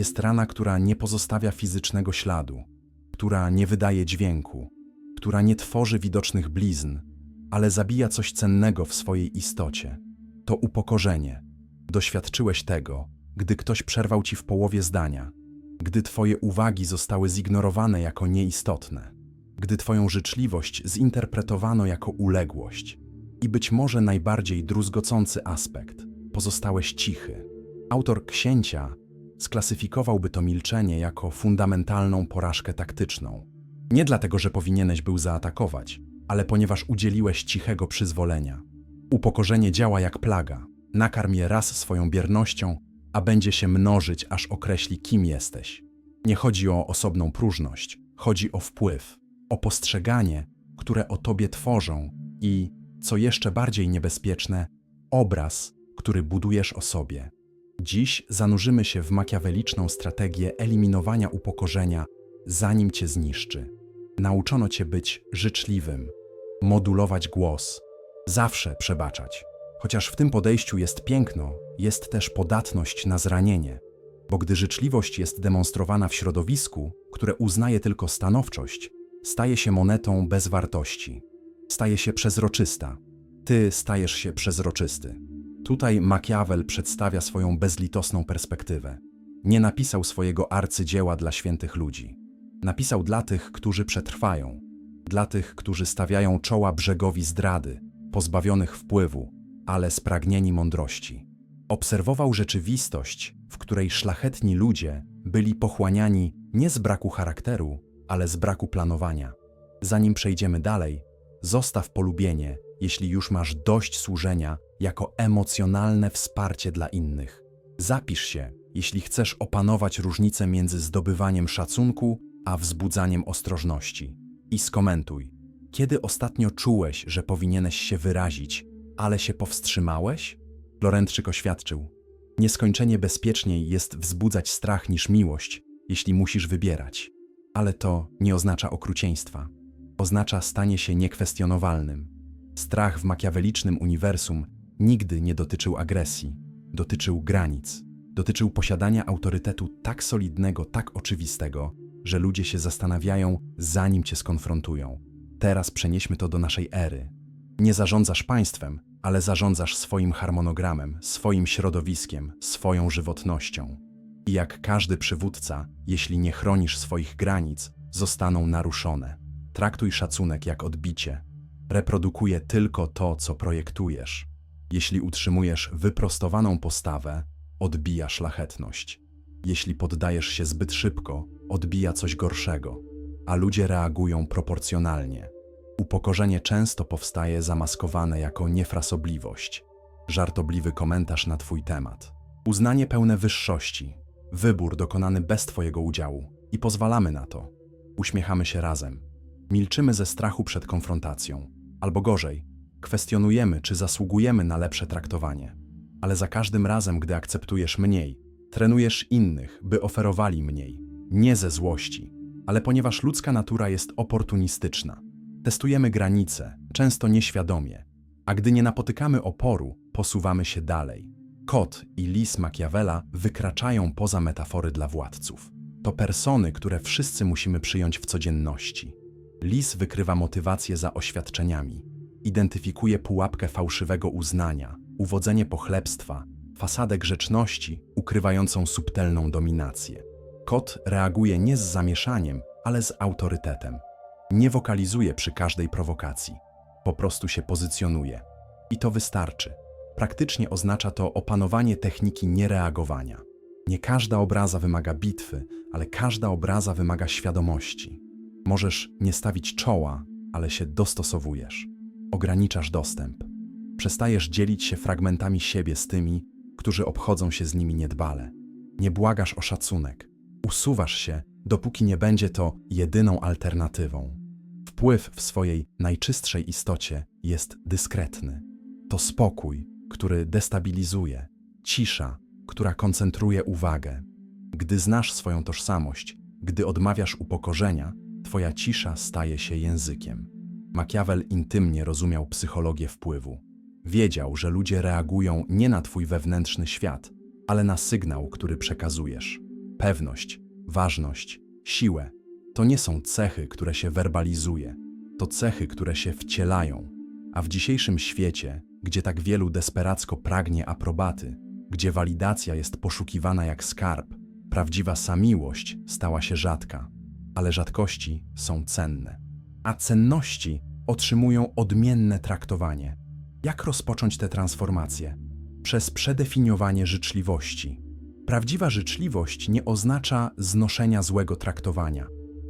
jest rana, która nie pozostawia fizycznego śladu, która nie wydaje dźwięku, która nie tworzy widocznych blizn, ale zabija coś cennego w swojej istocie. To upokorzenie. Doświadczyłeś tego, gdy ktoś przerwał ci w połowie zdania, gdy twoje uwagi zostały zignorowane jako nieistotne, gdy twoją życzliwość zinterpretowano jako uległość. I być może najbardziej druzgocący aspekt pozostałeś cichy. Autor księcia sklasyfikowałby to milczenie jako fundamentalną porażkę taktyczną. Nie dlatego, że powinieneś był zaatakować, ale ponieważ udzieliłeś cichego przyzwolenia. Upokorzenie działa jak plaga. Nakarm je raz swoją biernością, a będzie się mnożyć, aż określi, kim jesteś. Nie chodzi o osobną próżność, chodzi o wpływ, o postrzeganie, które o tobie tworzą i, co jeszcze bardziej niebezpieczne, obraz, który budujesz o sobie. Dziś zanurzymy się w makiaweliczną strategię eliminowania upokorzenia, zanim cię zniszczy. Nauczono cię być życzliwym, modulować głos, zawsze przebaczać. Chociaż w tym podejściu jest piękno, jest też podatność na zranienie, bo gdy życzliwość jest demonstrowana w środowisku, które uznaje tylko stanowczość, staje się monetą bez wartości, staje się przezroczysta. Ty stajesz się przezroczysty. Tutaj Machiavel przedstawia swoją bezlitosną perspektywę. Nie napisał swojego arcydzieła dla świętych ludzi. Napisał dla tych, którzy przetrwają, dla tych, którzy stawiają czoła brzegowi zdrady, pozbawionych wpływu, ale spragnieni mądrości. Obserwował rzeczywistość, w której szlachetni ludzie byli pochłaniani nie z braku charakteru, ale z braku planowania. Zanim przejdziemy dalej, zostaw polubienie, jeśli już masz dość służenia, jako emocjonalne wsparcie dla innych. Zapisz się, jeśli chcesz opanować różnicę między zdobywaniem szacunku a wzbudzaniem ostrożności. I skomentuj, kiedy ostatnio czułeś, że powinieneś się wyrazić, ale się powstrzymałeś? Lorentczyk oświadczył: Nieskończenie bezpieczniej jest wzbudzać strach niż miłość, jeśli musisz wybierać. Ale to nie oznacza okrucieństwa. Oznacza stanie się niekwestionowalnym. Strach w makiawelicznym uniwersum nigdy nie dotyczył agresji, dotyczył granic, dotyczył posiadania autorytetu tak solidnego, tak oczywistego, że ludzie się zastanawiają, zanim cię skonfrontują. Teraz przenieśmy to do naszej ery. Nie zarządzasz państwem, ale zarządzasz swoim harmonogramem, swoim środowiskiem, swoją żywotnością. I jak każdy przywódca, jeśli nie chronisz swoich granic, zostaną naruszone. Traktuj szacunek jak odbicie. Reprodukuje tylko to, co projektujesz. Jeśli utrzymujesz wyprostowaną postawę, odbija szlachetność. Jeśli poddajesz się zbyt szybko, odbija coś gorszego, a ludzie reagują proporcjonalnie. Upokorzenie często powstaje zamaskowane jako niefrasobliwość, żartobliwy komentarz na Twój temat, uznanie pełne wyższości, wybór dokonany bez Twojego udziału i pozwalamy na to. Uśmiechamy się razem, milczymy ze strachu przed konfrontacją, albo gorzej, kwestionujemy, czy zasługujemy na lepsze traktowanie. Ale za każdym razem, gdy akceptujesz mniej, trenujesz innych, by oferowali mniej, nie ze złości, ale ponieważ ludzka natura jest oportunistyczna. Testujemy granice, często nieświadomie, a gdy nie napotykamy oporu, posuwamy się dalej. Kot i lis Machiavella wykraczają poza metafory dla władców. To persony, które wszyscy musimy przyjąć w codzienności. Lis wykrywa motywację za oświadczeniami, identyfikuje pułapkę fałszywego uznania, uwodzenie pochlebstwa, fasadę grzeczności ukrywającą subtelną dominację. Kot reaguje nie z zamieszaniem, ale z autorytetem. Nie wokalizuje przy każdej prowokacji, po prostu się pozycjonuje. I to wystarczy. Praktycznie oznacza to opanowanie techniki niereagowania. Nie każda obraza wymaga bitwy, ale każda obraza wymaga świadomości. Możesz nie stawić czoła, ale się dostosowujesz. Ograniczasz dostęp. Przestajesz dzielić się fragmentami siebie z tymi, którzy obchodzą się z nimi niedbale. Nie błagasz o szacunek. Usuwasz się, dopóki nie będzie to jedyną alternatywą. Wpływ w swojej najczystszej istocie jest dyskretny. To spokój, który destabilizuje, cisza, która koncentruje uwagę. Gdy znasz swoją tożsamość, gdy odmawiasz upokorzenia, twoja cisza staje się językiem. Machiavel intymnie rozumiał psychologię wpływu. Wiedział, że ludzie reagują nie na twój wewnętrzny świat, ale na sygnał, który przekazujesz. Pewność, ważność, siłę to nie są cechy, które się werbalizuje, to cechy, które się wcielają. A w dzisiejszym świecie, gdzie tak wielu desperacko pragnie aprobaty, gdzie walidacja jest poszukiwana jak skarb, prawdziwa samiłość stała się rzadka, ale rzadkości są cenne. A cenności otrzymują odmienne traktowanie. Jak rozpocząć tę transformację? Przez przedefiniowanie życzliwości. Prawdziwa życzliwość nie oznacza znoszenia złego traktowania.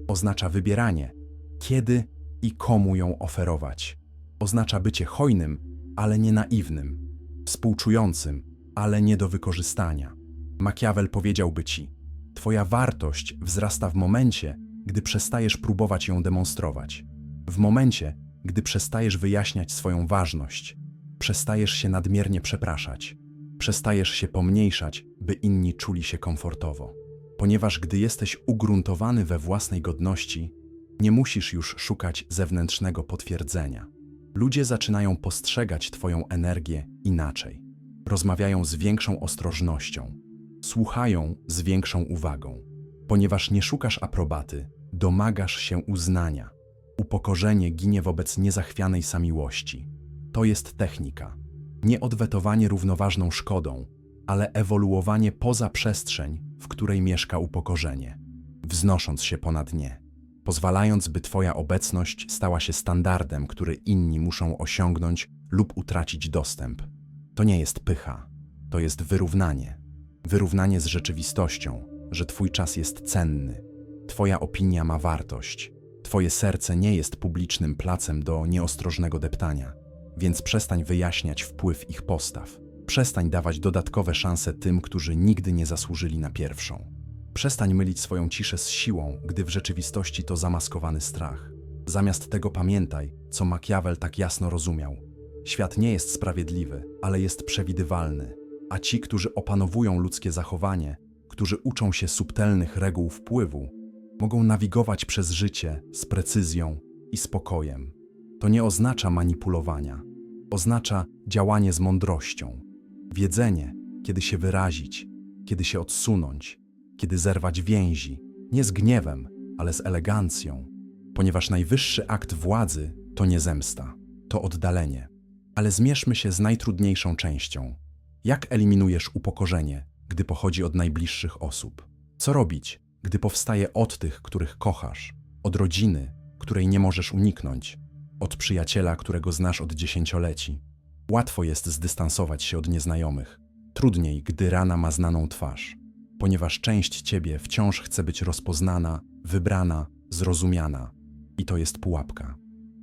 Oznacza wybieranie, kiedy i komu ją oferować. Oznacza bycie hojnym, ale nie naiwnym, współczującym, ale nie do wykorzystania. Machiavel powiedziałby ci: Twoja wartość wzrasta w momencie, gdy przestajesz próbować ją demonstrować. W momencie, gdy przestajesz wyjaśniać swoją ważność, przestajesz się nadmiernie przepraszać, przestajesz się pomniejszać, by inni czuli się komfortowo. Ponieważ gdy jesteś ugruntowany we własnej godności, nie musisz już szukać zewnętrznego potwierdzenia. Ludzie zaczynają postrzegać Twoją energię inaczej. Rozmawiają z większą ostrożnością, słuchają z większą uwagą. Ponieważ nie szukasz aprobaty, domagasz się uznania. Upokorzenie ginie wobec niezachwianej samiłości. To jest technika. Nie odwetowanie równoważną szkodą, ale ewoluowanie poza przestrzeń, w której mieszka upokorzenie, wznosząc się ponad nie, pozwalając, by Twoja obecność stała się standardem, który inni muszą osiągnąć lub utracić dostęp. To nie jest pycha, to jest wyrównanie. Wyrównanie z rzeczywistością, że Twój czas jest cenny, Twoja opinia ma wartość, Twoje serce nie jest publicznym placem do nieostrożnego deptania, więc przestań wyjaśniać wpływ ich postaw. Przestań dawać dodatkowe szanse tym, którzy nigdy nie zasłużyli na pierwszą. Przestań mylić swoją ciszę z siłą, gdy w rzeczywistości to zamaskowany strach. Zamiast tego pamiętaj, co Machiavel tak jasno rozumiał. Świat nie jest sprawiedliwy, ale jest przewidywalny, a ci, którzy opanowują ludzkie zachowanie, którzy uczą się subtelnych reguł wpływu, mogą nawigować przez życie z precyzją i spokojem. To nie oznacza manipulowania, oznacza działanie z mądrością, wiedzenie, kiedy się wyrazić, kiedy się odsunąć, kiedy zerwać więzi, nie z gniewem, ale z elegancją, ponieważ najwyższy akt władzy to nie zemsta, to oddalenie. Ale zmierzmy się z najtrudniejszą częścią. Jak eliminujesz upokorzenie, gdy pochodzi od najbliższych osób? Co robić, gdy powstaje od tych, których kochasz, od rodziny, której nie możesz uniknąć, od przyjaciela, którego znasz od dziesięcioleci? Łatwo jest zdystansować się od nieznajomych. Trudniej, gdy rana ma znaną twarz, ponieważ część ciebie wciąż chce być rozpoznana, wybrana, zrozumiana. I to jest pułapka.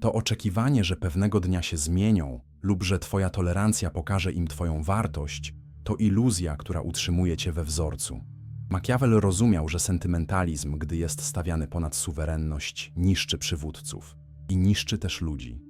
To oczekiwanie, że pewnego dnia się zmienią lub że twoja tolerancja pokaże im twoją wartość, to iluzja, która utrzymuje cię we wzorcu. Machiavel rozumiał, że sentymentalizm, gdy jest stawiany ponad suwerenność, niszczy przywódców i niszczy też ludzi.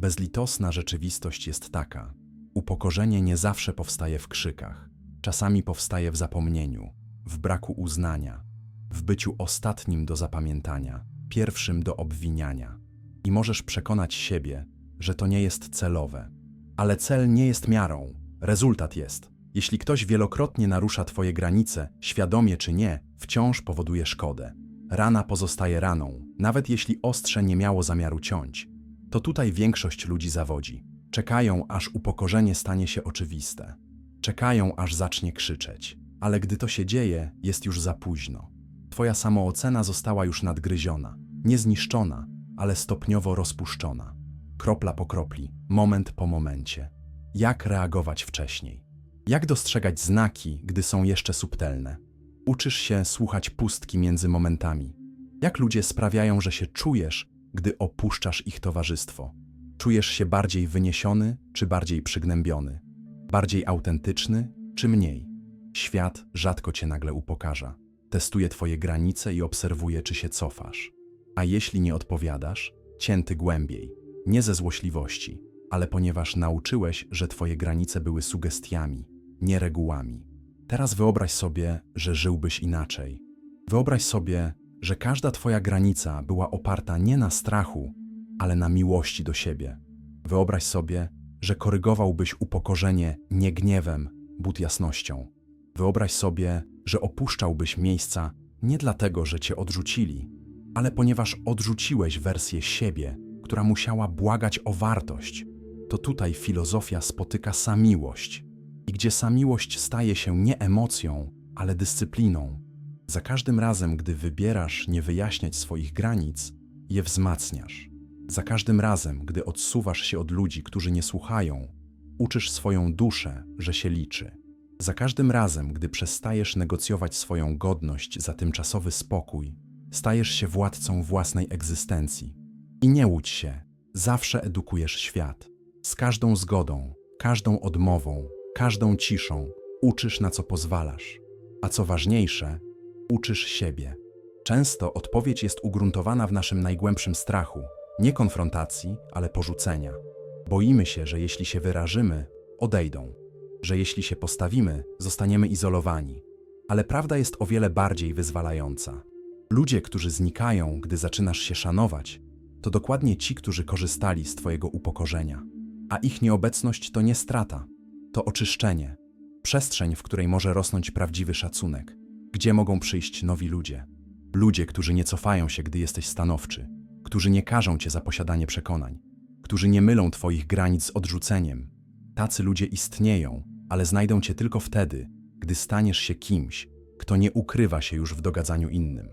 Bezlitosna rzeczywistość jest taka: upokorzenie nie zawsze powstaje w krzykach, czasami powstaje w zapomnieniu, w braku uznania, w byciu ostatnim do zapamiętania, pierwszym do obwiniania. I możesz przekonać siebie, że to nie jest celowe. Ale cel nie jest miarą, rezultat jest. Jeśli ktoś wielokrotnie narusza Twoje granice, świadomie czy nie, wciąż powoduje szkodę. Rana pozostaje raną, nawet jeśli ostrze nie miało zamiaru ciąć. To tutaj większość ludzi zawodzi. Czekają, aż upokorzenie stanie się oczywiste. Czekają, aż zacznie krzyczeć. Ale gdy to się dzieje, jest już za późno. Twoja samoocena została już nadgryziona, nie zniszczona, ale stopniowo rozpuszczona. Kropla po kropli, moment po momencie. Jak reagować wcześniej? Jak dostrzegać znaki, gdy są jeszcze subtelne? Uczysz się słuchać pustki między momentami. Jak ludzie sprawiają, że się czujesz, gdy opuszczasz ich towarzystwo? Czujesz się bardziej wyniesiony czy bardziej przygnębiony? Bardziej autentyczny czy mniej? Świat rzadko cię nagle upokarza. Testuje twoje granice i obserwuje, czy się cofasz. A jeśli nie odpowiadasz, cięty głębiej, nie ze złośliwości, ale ponieważ nauczyłeś, że twoje granice były sugestiami, nie regułami. Teraz wyobraź sobie, że żyłbyś inaczej. Wyobraź sobie, że każda twoja granica była oparta nie na strachu, ale na miłości do siebie. Wyobraź sobie, że korygowałbyś upokorzenie nie gniewem, but jasnością. Wyobraź sobie, że opuszczałbyś miejsca nie dlatego, że cię odrzucili, ale ponieważ odrzuciłeś wersję siebie, która musiała błagać o wartość. To tutaj filozofia spotyka samiłość i gdzie samiłość staje się nie emocją, ale dyscypliną. Za każdym razem, gdy wybierasz nie wyjaśniać swoich granic, je wzmacniasz. Za każdym razem, gdy odsuwasz się od ludzi, którzy nie słuchają, uczysz swoją duszę, że się liczy. Za każdym razem, gdy przestajesz negocjować swoją godność za tymczasowy spokój, stajesz się władcą własnej egzystencji. I nie łudź się, zawsze edukujesz świat. Z każdą zgodą, każdą odmową, każdą ciszą uczysz na co pozwalasz. A co ważniejsze, uczysz siebie. Często odpowiedź jest ugruntowana w naszym najgłębszym strachu, nie konfrontacji, ale porzucenia. Boimy się, że jeśli się wyrażymy, odejdą, że jeśli się postawimy, zostaniemy izolowani. Ale prawda jest o wiele bardziej wyzwalająca. Ludzie, którzy znikają, gdy zaczynasz się szanować, to dokładnie ci, którzy korzystali z Twojego upokorzenia. A ich nieobecność to nie strata, to oczyszczenie, przestrzeń, w której może rosnąć prawdziwy szacunek, gdzie mogą przyjść nowi ludzie. Ludzie, którzy nie cofają się, gdy jesteś stanowczy, którzy nie karzą cię za posiadanie przekonań, którzy nie mylą Twoich granic z odrzuceniem. Tacy ludzie istnieją, ale znajdą cię tylko wtedy, gdy staniesz się kimś, kto nie ukrywa się już w dogadzaniu innym.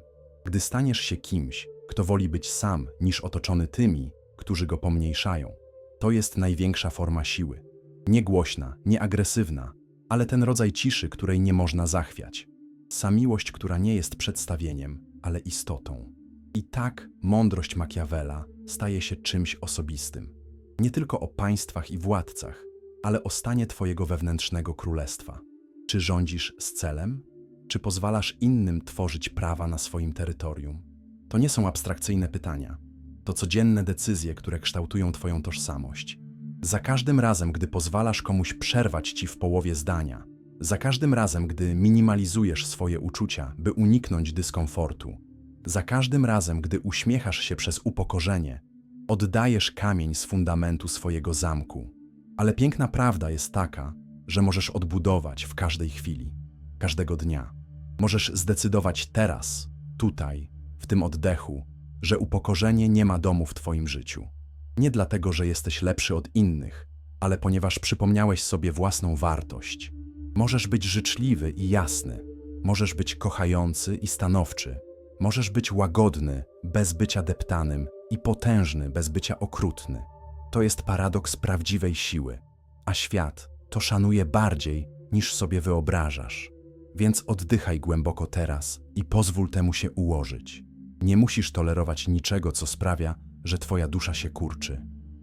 Gdy staniesz się kimś, kto woli być sam niż otoczony tymi, którzy go pomniejszają. To jest największa forma siły. Nie głośna, nie agresywna, ale ten rodzaj ciszy, której nie można zachwiać. Samiłość, która nie jest przedstawieniem, ale istotą. I tak mądrość Machiavella staje się czymś osobistym. Nie tylko o państwach i władcach, ale o stanie Twojego wewnętrznego królestwa. Czy rządzisz z celem? Czy pozwalasz innym tworzyć prawa na swoim terytorium? To nie są abstrakcyjne pytania. To codzienne decyzje, które kształtują Twoją tożsamość. Za każdym razem, gdy pozwalasz komuś przerwać ci w połowie zdania, za każdym razem, gdy minimalizujesz swoje uczucia, by uniknąć dyskomfortu, za każdym razem, gdy uśmiechasz się przez upokorzenie, oddajesz kamień z fundamentu swojego zamku. Ale piękna prawda jest taka, że możesz odbudować w każdej chwili, każdego dnia. Możesz zdecydować teraz, tutaj, w tym oddechu, że upokorzenie nie ma domu w Twoim życiu. Nie dlatego, że jesteś lepszy od innych, ale ponieważ przypomniałeś sobie własną wartość. Możesz być życzliwy i jasny, możesz być kochający i stanowczy, możesz być łagodny bez bycia deptanym i potężny bez bycia okrutny. To jest paradoks prawdziwej siły, a świat to szanuje bardziej niż sobie wyobrażasz. Więc oddychaj głęboko teraz i pozwól temu się ułożyć. Nie musisz tolerować niczego, co sprawia, że twoja dusza się kurczy.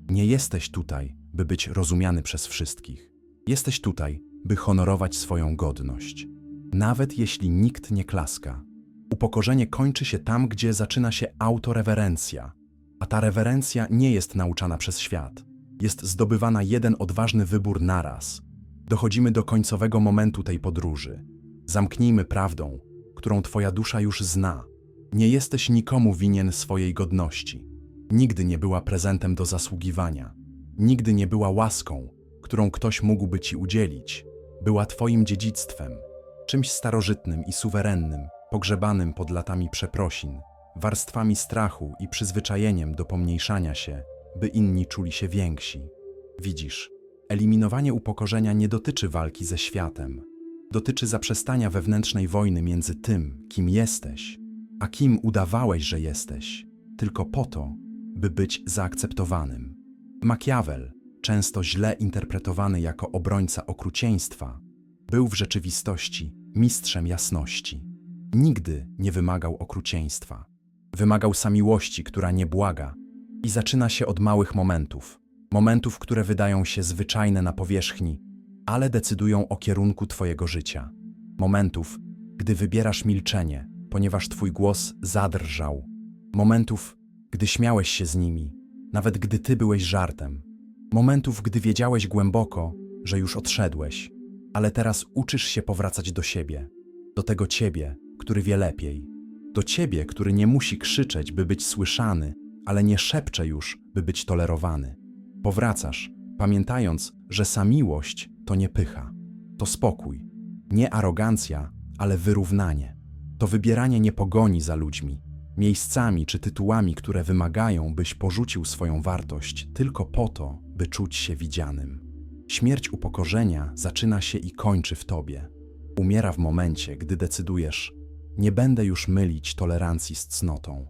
Nie jesteś tutaj, by być rozumiany przez wszystkich. Jesteś tutaj, by honorować swoją godność. Nawet jeśli nikt nie klaska. Upokorzenie kończy się tam, gdzie zaczyna się autorewerencja. A ta rewerencja nie jest nauczana przez świat. Jest zdobywana jeden odważny wybór naraz. Dochodzimy do końcowego momentu tej podróży. Zamknijmy prawdą, którą twoja dusza już zna. Nie jesteś nikomu winien swojej godności. Nigdy nie była prezentem do zasługiwania. Nigdy nie była łaską, którą ktoś mógłby ci udzielić. Była twoim dziedzictwem, czymś starożytnym i suwerennym, pogrzebanym pod latami przeprosin, warstwami strachu i przyzwyczajeniem do pomniejszania się, by inni czuli się więksi. Widzisz, eliminowanie upokorzenia nie dotyczy walki ze światem. Dotyczy zaprzestania wewnętrznej wojny między tym, kim jesteś, a kim udawałeś, że jesteś, tylko po to, by być zaakceptowanym. Machiavel, często źle interpretowany jako obrońca okrucieństwa, był w rzeczywistości mistrzem jasności. Nigdy nie wymagał okrucieństwa. Wymagał samiłości, która nie błaga i zaczyna się od małych momentów. Momentów, które wydają się zwyczajne na powierzchni, ale decydują o kierunku Twojego życia. Momentów, gdy wybierasz milczenie, ponieważ Twój głos zadrżał. Momentów, gdy śmiałeś się z nimi, nawet gdy Ty byłeś żartem. Momentów, gdy wiedziałeś głęboko, że już odszedłeś, ale teraz uczysz się powracać do siebie, do tego Ciebie, który wie lepiej, do Ciebie, który nie musi krzyczeć, by być słyszany, ale nie szepcze już, by być tolerowany. Powracasz, pamiętając, że samiłość to nie pycha, to spokój, Nie arogancja, ale wyrównanie. To wybieranie nie pogoni za ludźmi, miejscami czy tytułami, które wymagają, byś porzucił swoją wartość tylko po to, by czuć się widzianym. Śmierć upokorzenia zaczyna się i kończy w tobie. Umiera w momencie, gdy decydujesz: Nie będę już mylić tolerancji z cnotą,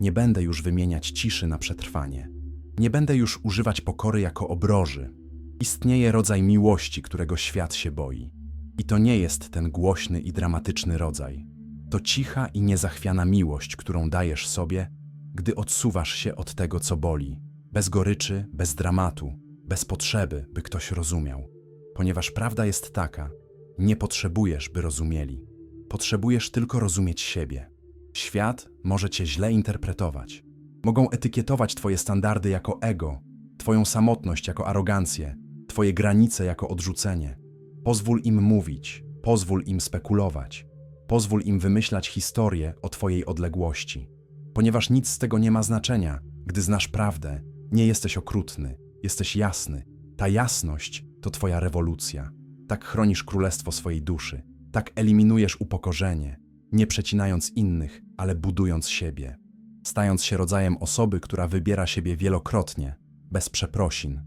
nie będę już wymieniać ciszy na przetrwanie, nie będę już używać pokory jako obroży. Istnieje rodzaj miłości, którego świat się boi. I to nie jest ten głośny i dramatyczny rodzaj. To cicha i niezachwiana miłość, którą dajesz sobie, gdy odsuwasz się od tego, co boli, bez goryczy, bez dramatu, bez potrzeby, by ktoś rozumiał. Ponieważ prawda jest taka: nie potrzebujesz, by rozumieli. Potrzebujesz tylko rozumieć siebie. Świat może cię źle interpretować. Mogą etykietować twoje standardy jako ego, twoją samotność jako arogancję, twoje granice jako odrzucenie. Pozwól im mówić, pozwól im spekulować, pozwól im wymyślać historię o twojej odległości. Ponieważ nic z tego nie ma znaczenia, gdy znasz prawdę, nie jesteś okrutny, jesteś jasny. Ta jasność to twoja rewolucja. Tak chronisz królestwo swojej duszy, tak eliminujesz upokorzenie, nie przecinając innych, ale budując siebie. Stając się rodzajem osoby, która wybiera siebie wielokrotnie, bez przeprosin.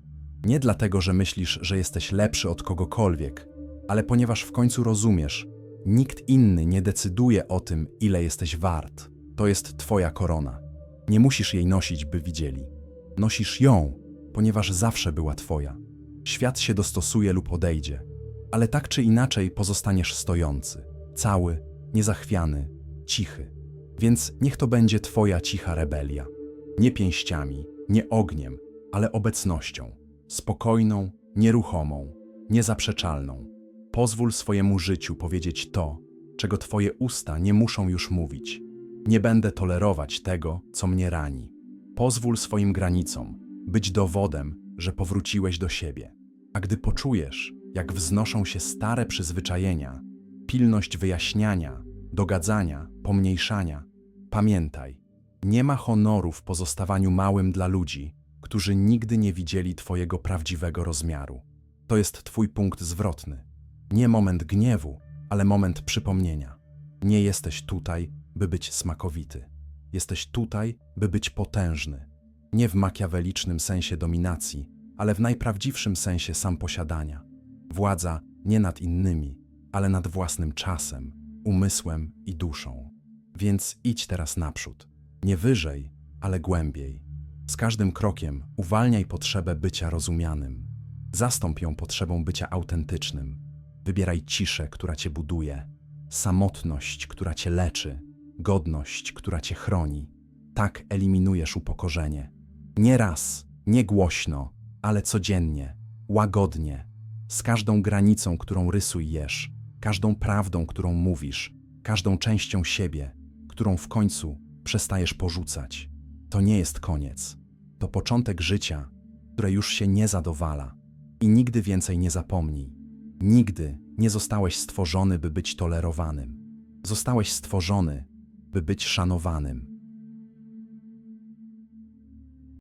Nie dlatego, że myślisz, że jesteś lepszy od kogokolwiek, ale ponieważ w końcu rozumiesz, nikt inny nie decyduje o tym, ile jesteś wart. To jest twoja korona. Nie musisz jej nosić, by widzieli. Nosisz ją, ponieważ zawsze była twoja. Świat się dostosuje lub odejdzie, ale tak czy inaczej pozostaniesz stojący, cały, niezachwiany, cichy. Więc niech to będzie twoja cicha rebelia. Nie pięściami, nie ogniem, ale obecnością. Spokojną, nieruchomą, niezaprzeczalną. Pozwól swojemu życiu powiedzieć to, czego twoje usta nie muszą już mówić. Nie będę tolerować tego, co mnie rani. Pozwól swoim granicom być dowodem, że powróciłeś do siebie. A gdy poczujesz, jak wznoszą się stare przyzwyczajenia, pilność wyjaśniania, dogadzania, pomniejszania, pamiętaj, nie ma honoru w pozostawaniu małym dla ludzi, którzy nigdy nie widzieli Twojego prawdziwego rozmiaru. To jest Twój punkt zwrotny. Nie moment gniewu, ale moment przypomnienia. Nie jesteś tutaj, by być smakowity. Jesteś tutaj, by być potężny. Nie w makiawelicznym sensie dominacji, ale w najprawdziwszym sensie sam posiadania. Władza nie nad innymi, ale nad własnym czasem, umysłem i duszą. Więc idź teraz naprzód. Nie wyżej, ale głębiej. Z każdym krokiem uwalniaj potrzebę bycia rozumianym. Zastąp ją potrzebą bycia autentycznym. Wybieraj ciszę, która cię buduje, samotność, która cię leczy, godność, która cię chroni. Tak eliminujesz upokorzenie. Nie raz, nie głośno, ale codziennie, łagodnie, z każdą granicą, którą rysujesz, każdą prawdą, którą mówisz, każdą częścią siebie, którą w końcu przestajesz porzucać. To nie jest koniec. To początek życia, które już się nie zadowala. I nigdy więcej nie zapomnij. Nigdy nie zostałeś stworzony, by być tolerowanym. Zostałeś stworzony, by być szanowanym.